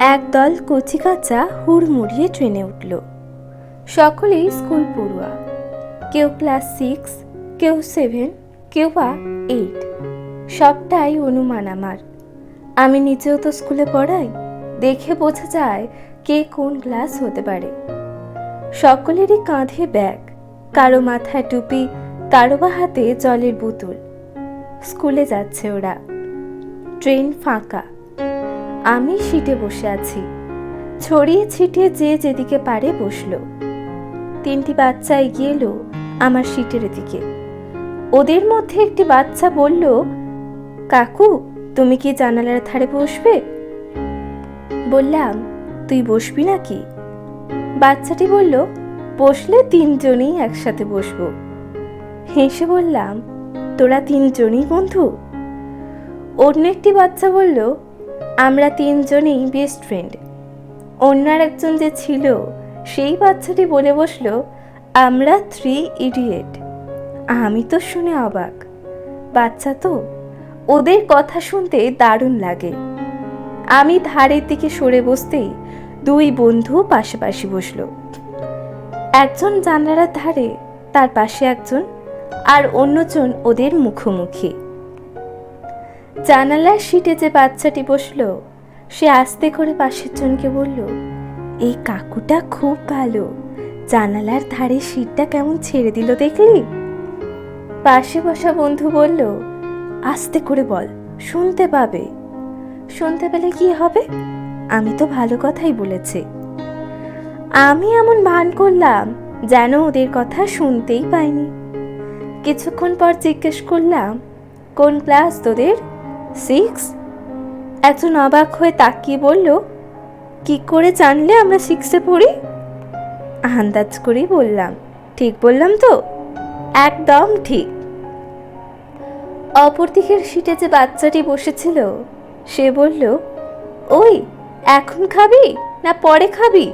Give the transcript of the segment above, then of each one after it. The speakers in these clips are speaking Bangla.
একদল কচিকাচা হুড়মুড়িয়ে ট্রেনে উঠল। সকলেই স্কুল পড়ুয়া। কেউ ক্লাস সিক্স, কেউ সেভেন, কেউ বা এইট। সবটাই অনুমান আমার। আমি নিজেও তো স্কুলে পড়াই, দেখে বোঝা যায় কে কোন ক্লাস হতে পারে। সকলেরই কাঁধে ব্যাগ, কারও মাথায় টুপি, কারও বা হাতে জলের বোতল। স্কুলে যাচ্ছে ওরা। ট্রেন ফাঁকা। আমি সিটে বসে আছি। ছড়িয়ে ছিটিয়ে যে যেদিকে পারে বসল। তিনটি বাচ্চা এগিয়ে এলো আমার সিটের দিকে। ওদের মধ্যে একটি বাচ্চা বলল, কাকু, তুমি কি জানালার ধারে বসবে? বললাম, তুই বসবি নাকি? বাচ্চাটি বলল, বসলে তিনজনেই একসাথে বসবো। হেসে বললাম, তোরা তিনজনই বন্ধু? অন্য একটি বাচ্চা বলল আমরা তিনজনেই বেস্ট ফ্রেন্ড অন্য একজন যে ছিল, সেই বাচ্চাটি বলে বসল, আমরা থ্রি ইডিয়েট আমি তো শুনে অবাক। বাচ্চা তো, ওদের কথা শুনতে দারুণ লাগে। আমি ধারের দিকে সরে বসতেই দুই বন্ধু পাশাপাশি বসল। একজন জানলার ধারে, তার পাশে একজন, আর অন্যজন ওদের মুখোমুখি। জানালার সিটে যে বাচ্চাটি বসল, সে আস্তে করে পাশের জনকে বলল, এই কাকুটা খুব ভালো। জানালার ধারে সিটটা কেমন ছেড়ে দিল দেখলি? পাশে বসা বন্ধু বলল, আস্তে করে বল, শুনতে পাবে। শুনতে পেলে কি হবে? আমি তো ভালো কথাই বলেছি। আমি এমন ভান করলাম যেন ওদের কথা শুনতেই পাইনি। কিছুক্ষণ পর জিজ্ঞেস করলাম, কোন ক্লাস তোদের? সিক্স? একজন অবাক হয়ে তাকিয়ে বলল, কি করে জানলে আমরা সিক্সে পড়ি? আন্দাজ করেই বললাম, ঠিক বললাম তো? একদম ঠিক। অপর দিকের সিটে যে বাচ্চাটি বসেছিল, সে বলল, ওই, এখন খাবি না পরে খাবি?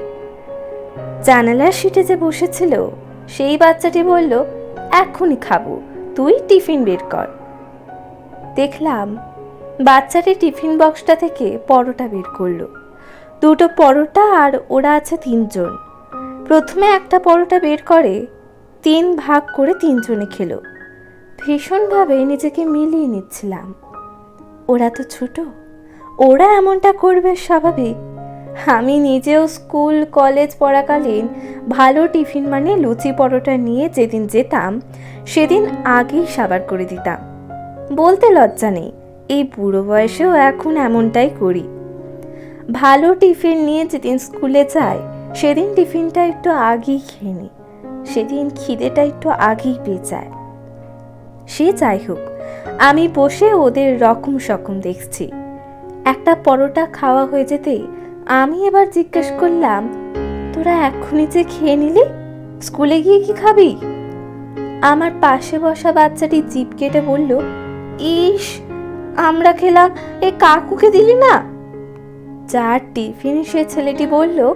জানালার সিটে যে বসেছিল, সেই বাচ্চাটি বলল, এখনই খাব, তুই টিফিন বের কর। দেখলাম বাচ্চাটি টিফিন বক্সটা থেকে পরোটা বের করল। দুটো পরোটা আর ওরা আছে তিনজন। প্রথমে একটা পরোটা বের করে, তিন ভাগ করে তিনজনে খেলো। ভীষণভাবে নিজেকে মিলিয়ে নিচ্ছিলাম। ওরা তো ছোট, ওরা এমনটা করবে স্বাভাবিক। আমি নিজেও স্কুল, কলেজ পড়াকালীন ভালো টিফিন মানে লুচি পরোটা নিয়ে যেদিন যেতাম, সেদিন আগেই সাবার করে দিতাম। বলতে লজ্জা নেই। এই বুড়ো বয়সেও এখন এমনটাই করি। ভালো টিফিন নিয়ে যেদিন স্কুলে যাই, সেদিন টিফিনটা একটু আগেই খেয়ে নিই। সেদিন খিদেটা একটু আগেই পেয়ে যায়। সে যাই হোক, আমি বসে ওদের রকম সকম দেখছি। একটা পরোটা খাওয়া হয়ে যেতেই আমি এবার জিজ্ঞেস করলাম, তোরা এক্ষুনি যে খেয়ে নিলি, স্কুলে গিয়ে কি খাবি? আমার পাশে বসা বাচ্চাটি জিপ কেটে বলল, ইস আমরা খেলাম, এ কাকুকে দিলি না? যার টিফিন সে ছেলেটি বলল,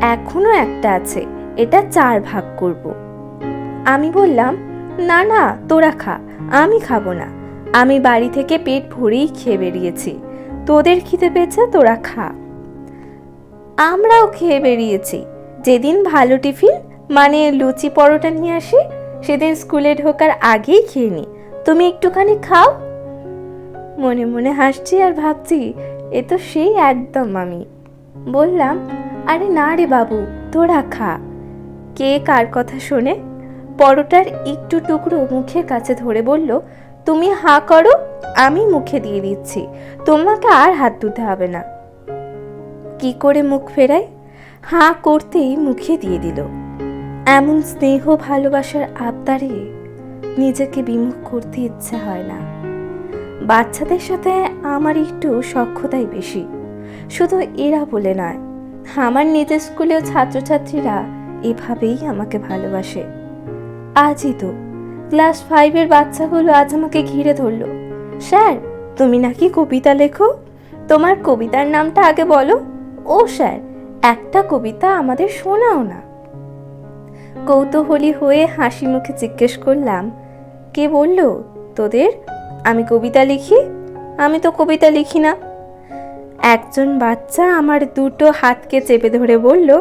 এখনও একটা আছে, এটা চার ভাগ করব। আমি বললাম, না না, তোরা খা, আমি খাব না। আমি বাড়ি থেকে পেট ভরেই খেয়ে বেরিয়েছি, তোদের খিদে পেয়েছে তোরা খা। আমরাও খেয়ে বেরিয়েছি, যেদিন ভালো টিফিন মানে লুচি পরোটা নিয়ে আসি, সেদিন স্কুলে ঢোকার আগেই খেয়ে নি। তুমি একটুখানি খাও। মনে মনে হাসছি আর ভাবছি, এ তো সেই একদম আমি। বললাম, আরে না রে বাবু, তোরা খা। কে কার কথা শোনে? পরোটার একটু টুকরো মুখের কাছে ধরে বলল, তুমি হা করো, আমি মুখে দিয়ে দিচ্ছি। তোমাকে আর হাত ধুতে হবে না। কি করে মুখ ফেরাই হাঁ করতেই মুখে দিয়ে দিল। এমন স্নেহ ভালোবাসার আবদারে নিজেকে বিমুখ করতে ইচ্ছা হয় না। বাচ্চাদের সাথে আমার একটু সক্ষতাই বেশি। শুধু এরা বলে নয়, আমার নিজের স্কুলেও ছাত্রছাত্রীরা এভাবেই আমাকে ভালোবাসে। আজই তো ক্লাস ফাইভের বাচ্চাগুলো আজ আমাকে ঘিরে ধরলো। স্যার, তুমি নাকি কবিতা লেখো? তোমার কবিতার নামটা আগে বলো। ও স্যার, একটা কবিতা আমাদের শোনাও না। কৌতূহলী হয়ে হাসি মুখে জিজ্ঞেস করলাম, কে বলল তোদের? আমি কবিতা লিখি? আমি তো কবিতা লিখি না। একজন বাচ্চা আমার দুটো হাতকে চেপে ধরে বলল,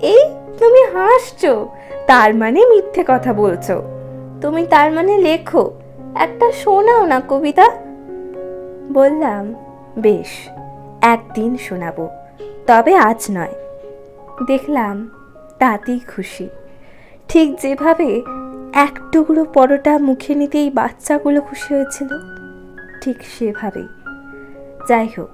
এই, তুমি হাসছো। তার মানে মিথ্যে কথা বলছো। তুমি তার মানে লেখো। একটা শোনাও না কবিতা। বললাম, বেশ, একদিন শোনাবো। তবে আজ নয়। দেখলাম, তাতেই খুশি। ঠিক যেভাবে এক টুকরো পরোটা মুখে নিতেই বাচ্চাগুলো খুশি হয়েছিল। ঠিক সেভাবেই। যাই হোক,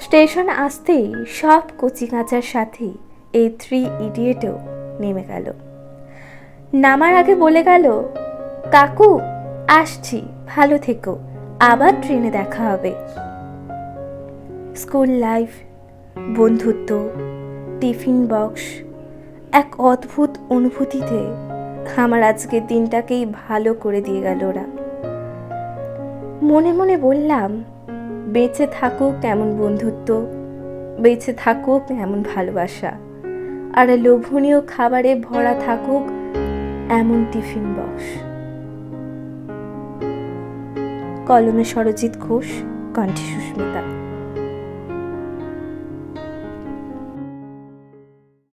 স্টেশন আসতেই সব কচি কাঁচার সাথেই এই থ্রি ইডিয়েটও নেমে গেল। নামার আগে বলে গেল, কাকু, আসছি, ভালো থেকো, আবার ট্রেনে দেখা হবে। স্কুল লাইফ, বন্ধুত্ব, টিফিন বক্স, এক অদ্ভুত অনুভূতিতে আমার আজকের দিনটাকেই ভালো করে দিয়ে গেল ওরা। মনে মনে বললাম, বেঁচে থাকুক এমন বন্ধুত্ব, বেঁচে থাকুক এমন ভালোবাসা, আর লোভনীয় খাবারে ভরা থাকুক এমন টিফিন বক্স। কলমে সরজিৎ ঘোষ, কণ্ঠে সুস্মিতা।